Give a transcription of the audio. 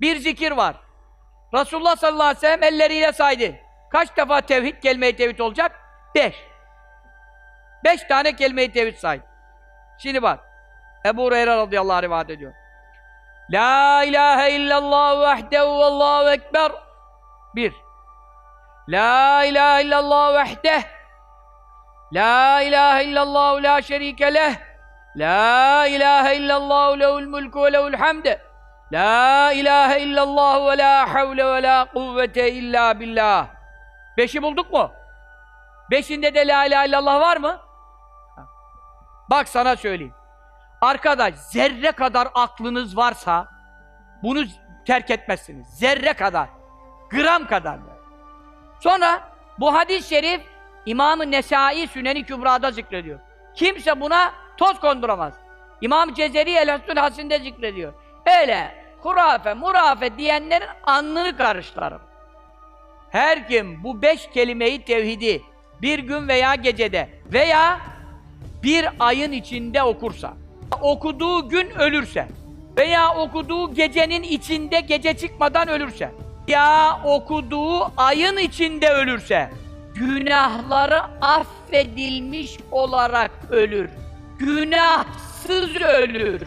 Bir zikir var. Resulullah sallallahu aleyhi ve sellem elleriyle saydı. Kaç defa tevhid kelime-i tevhid olacak? Beş. Beş tane kelime-i tevhid saydı. Şimdi bak. Ebu Hureyre radıyallahu anh rivayet ediyor. La ilahe illallah vahdehu vallahu ekber. Bir. La ilahe illallah vahdeh. La ilahe illallah la şerike leh. La ilahe illallah lehul mulku ve lehul hamd. La ilahe illallah ve la havle ve la kuvvete illa billah. Beşi bulduk mu? Beşinde de la ilahe illallah var mı? Bak sana söyleyeyim. Arkadaş zerre kadar aklınız varsa bunu terk etmezsiniz. Zerre kadar. Gram kadar. Sonra bu hadis-i şerif İmam-ı Nesai Süneni Kübra'da zikrediyor. Kimse buna toz konduramaz. İmam Cezeri El Hasin'de zikrediyor. Öyle hurafe, murafe diyenlerin alnını karıştırırım. Her kim bu beş kelimeyi tevhidi bir gün veya gecede veya bir ayın içinde okursa, okuduğu gün ölürse veya okuduğu gecenin içinde gece çıkmadan ölürse ya okuduğu ayın içinde ölürse günahları affedilmiş olarak ölür. Günahsız ölür.